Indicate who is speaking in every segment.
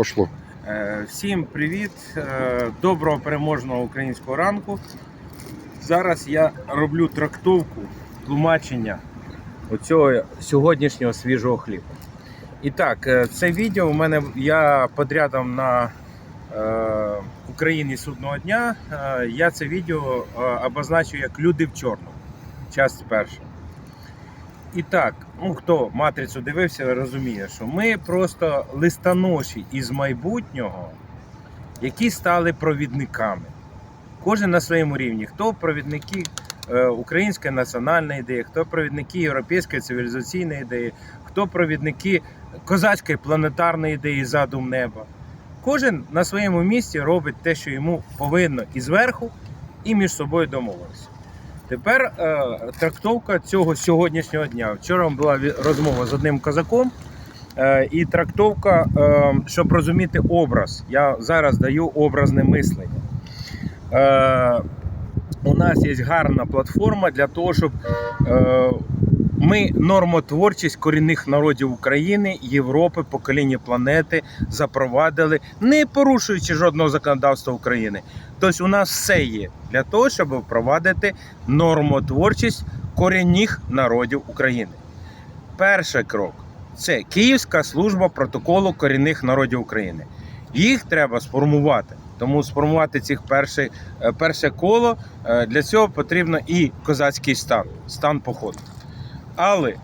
Speaker 1: пошло.
Speaker 2: Е, Всім привіт, е, доброго переможного українського ранку. Зараз я роблю трактовку тлумачення оцього сьогоднішнього свіжого хліба. І так, е, це відео у мене я подрядом на Україні судного дня. Я це відео обозначу як Люди в чорному. Часть перша. І так, ну хто матрицю дивився, розуміє, що ми просто листоноші із майбутнього, які стали провідниками. Кожен на своєму рівні. Хто провідники е, української національної ідеї, хто провідники європейської цивілізаційної ідеї, хто провідники козацької планетарної ідеї задум неба. Кожен на своєму місці робить те, що йому повинно і зверху, і між собою домовилися. Тепер е, трактовка цього сьогоднішнього дня. Вчора була розмова з одним козаком, е, і трактовка, е, щоб розуміти образ. Я зараз даю образне мислення. Е, у нас є гарна платформа для того, щоб е, ми нормотворчість корінних народів України, Європи, покоління планети запровадили, не порушуючи жодного законодавства України. Тобто у нас все є для того, щоб впровадити нормотворчість корінних народів України. Перший крок це Київська служба протоколу корінних народів України. Їх треба сформувати. Тому сформувати цих перше, перше коло е, для цього потрібно і козацький стан, стан походу. Але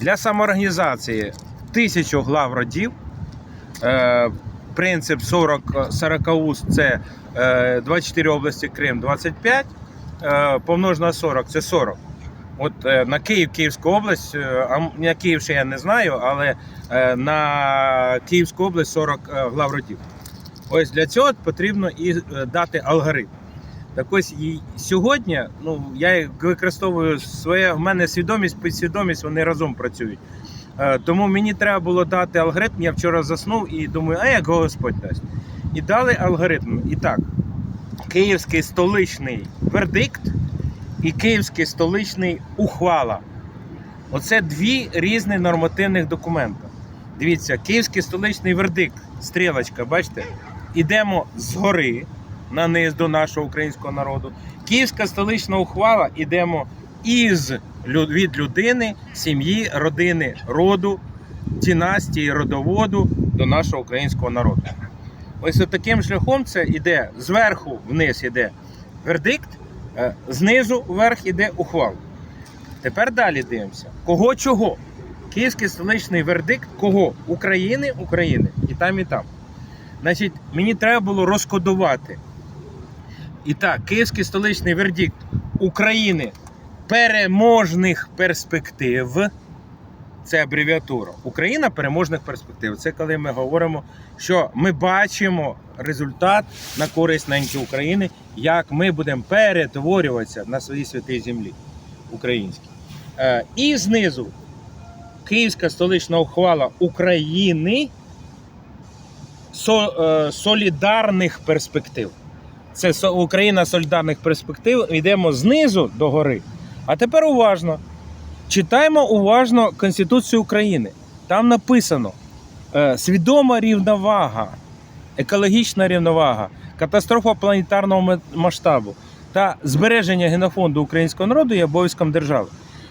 Speaker 2: для самоорганізації тисячу глав родів, е, принцип 40, 40 уст це е, 24 області Крим 25, е, помножено на 40 це 40. От е, на Київ, Київську область, е, а на Київ ще я не знаю, але е, на Київську область 40 е, глав родів. Ось для цього потрібно і е, дати алгоритм. Так ось і сьогодні, ну я використовую своє, в мене свідомість, підсвідомість, вони разом працюють. Е, Тому мені треба було дати алгоритм. Я вчора заснув і думаю, а як Господь дасть. І дали алгоритм. І так, Київський столичний вердикт і Київський столичний ухвала. Оце дві різні нормативних документи. Дивіться, Київський столичний вердикт, стрілочка, бачите? Ідемо згори на низ до нашого українського народу. Київська столична ухвала ідемо із від людини, сім'ї, родини, роду, династії, родоводу до нашого українського народу. Ось таким шляхом це йде зверху вниз іде вердикт, е, знизу вверх іде ухвала. Тепер далі дивимося. Кого чого? Київський столичний вердикт кого? України, України. І там, і там. Значить, мені треба було розкодувати. І так, Київський столичний вердикт України переможних перспектив. Це абревіатура. Україна переможних перспектив. Це коли ми говоримо, що ми бачимо результат на користь неньки України, як ми будемо перетворюватися на своїй святій землі українській. Е, І знизу Київська столична ухвала України е, солідарних перспектив. Це Україна солідарних перспектив. Йдемо знизу до гори. А тепер уважно. Читаємо уважно Конституцію України. Там написано е, свідома рівновага, екологічна рівновага, катастрофа планетарного масштабу та збереження генофонду українського народу є обов'язком держави.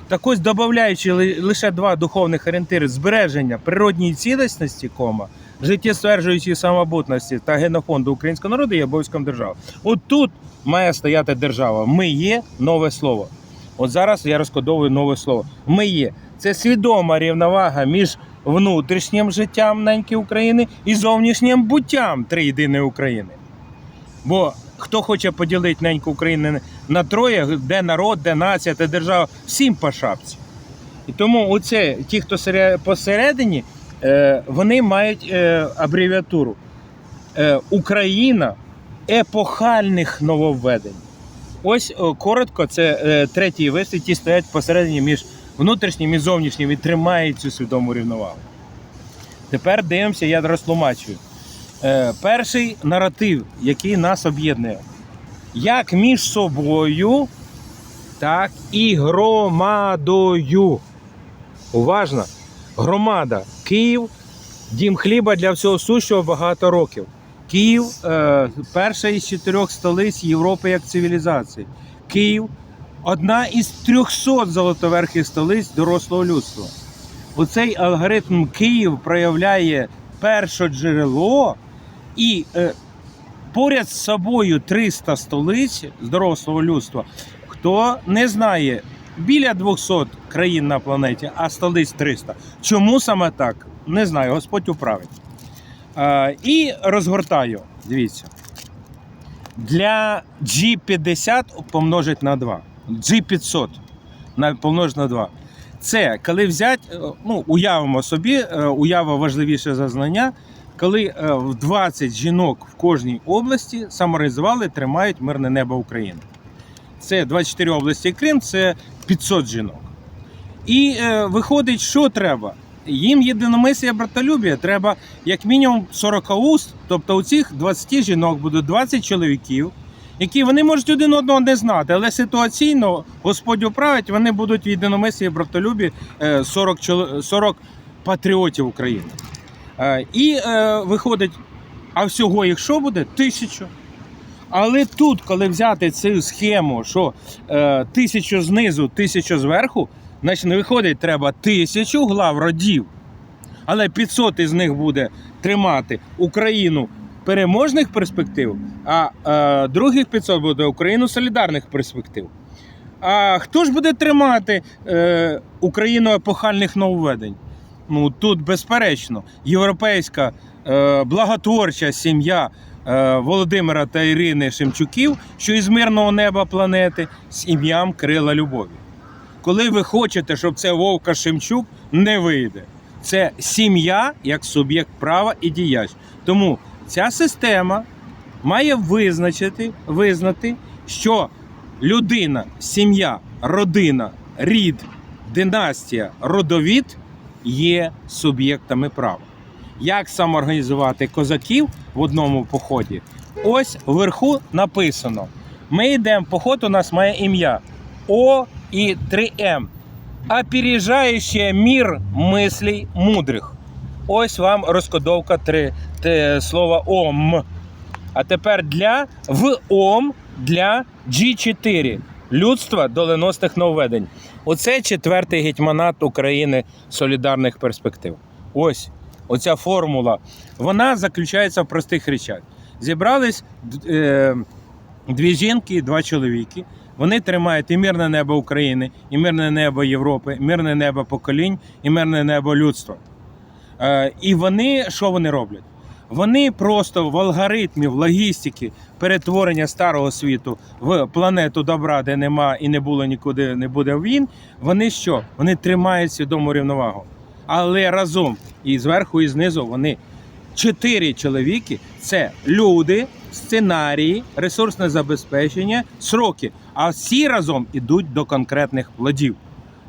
Speaker 2: Так ось, додаючи лише два духовних орієнтири збереження природньої цілісності, кома, життєстверджуючої самобутності та генофонду українського народу є обов'язком держави. От тут має стояти держава. Ми є нове слово. От зараз я розкодовую нове слово. Ми є. Це свідома рівновага між внутрішнім життям неньки України і зовнішнім буттям триєдиної України. Бо хто хоче поділити неньку України на троє, де народ, де нація, де держава, всім по шапці. І тому оце, ті, хто сере- посередині, вони мають е, абревіатуру е, Україна епохальних нововведень. Ось коротко, це е, третій вислід, ті стоять посередині між внутрішнім і зовнішнім і тримають цю свідому рівновагу. Тепер дивимося, я розтлумачую. Е, перший наратив, який нас об'єднує, як між собою, так і громадою. Уважно, громада Київ, Дім хліба для всього сущого багато років. Київ е, перша із чотирьох столиць Європи як цивілізації. Київ одна із 300 золотоверхих столиць дорослого людства. Оцей алгоритм Київ проявляє перше джерело і е, поряд з собою 300 столиць дорослого людства. Хто не знає, біля 200 країн на планеті, а столиць 300. Чому саме так? Не знаю, Господь управить. І розгортаю. Дивіться. Для G50 помножить на 2. G500 на- помножить на 2. Це коли взять, е, ну, уявимо собі, е, уява важливіше за знання, коли е, в 20 жінок в кожній області саморизували, тримають мирне небо України. Це 24 області Крим, це 500 жінок. І е, виходить, що треба? Їм єдиномислія братолюбія треба як мінімум 40 уст, тобто у цих 20 жінок будуть 20 чоловіків, які вони можуть один одного не знати, але ситуаційно Господь управить, вони будуть в єдиномислі братолюбі е, 40, 40 патріотів України. Е, І е, виходить, а всього їх що буде? Тисячу. Але тут, коли взяти цю схему, що е, тисячу знизу, тисячу зверху, значить не виходить, треба тисячу глав родів. Але 500 із них буде тримати Україну переможних перспектив, а е, других 500 буде Україну солідарних перспектив. А хто ж буде тримати е, Україну епохальних нововведень? Ну тут безперечно, європейська е, благотворча сім'я Володимира та Ірини Шемчуків, що із мирного неба планети з ім'ям Крила Любові. Коли ви хочете, щоб це Вовка Шемчук, не вийде. Це сім'я як суб'єкт права і діяч. Тому ця система має визначити, визнати, що людина, сім'я, родина, рід, династія, родовід є суб'єктами права. Як самоорганізувати козаків в одному поході? Ось вверху написано: ми йдемо, поход у нас має ім'я О і 3М. Опережаюче мір мислей мудрих. Ось вам розкодовка три, те, слова ОМ. А тепер для в ОМ для G4 людства доленосних нововведень. Оце четвертий гетьманат України солідарних перспектив. Ось оця формула. Вона заключається в простих речах. Зібрались е, дві жінки, і два чоловіки. Вони тримають і мирне небо України, і мирне небо Європи, і мирне небо поколінь, і мирне небо людства. Е, і вони що вони роблять? Вони просто в алгоритмі, в логістики перетворення старого світу в планету добра, де нема і не було нікуди не буде війн. Вони що? Вони тримають свідому рівновагу. Але разом і зверху, і знизу вони чотири чоловіки це люди, сценарії, ресурсне забезпечення, сроки. А всі разом ідуть до конкретних плодів.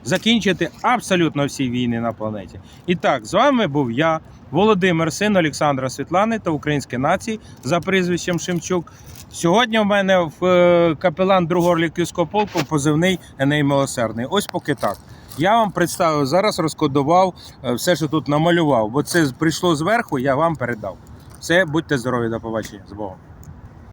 Speaker 2: Закінчити абсолютно всі війни на планеті. І так, з вами був я, Володимир, син Олександра Світлани та української нації за прізвищем Шемчук. Сьогодні в мене в е, капелан 2-го Орліківського полку позивний Еней Милосердний. Ось поки так. Я вам представив зараз, розкодував е, все, що тут намалював, бо це прийшло зверху, я вам передав. Все, будьте здорові, до побачення з Богом.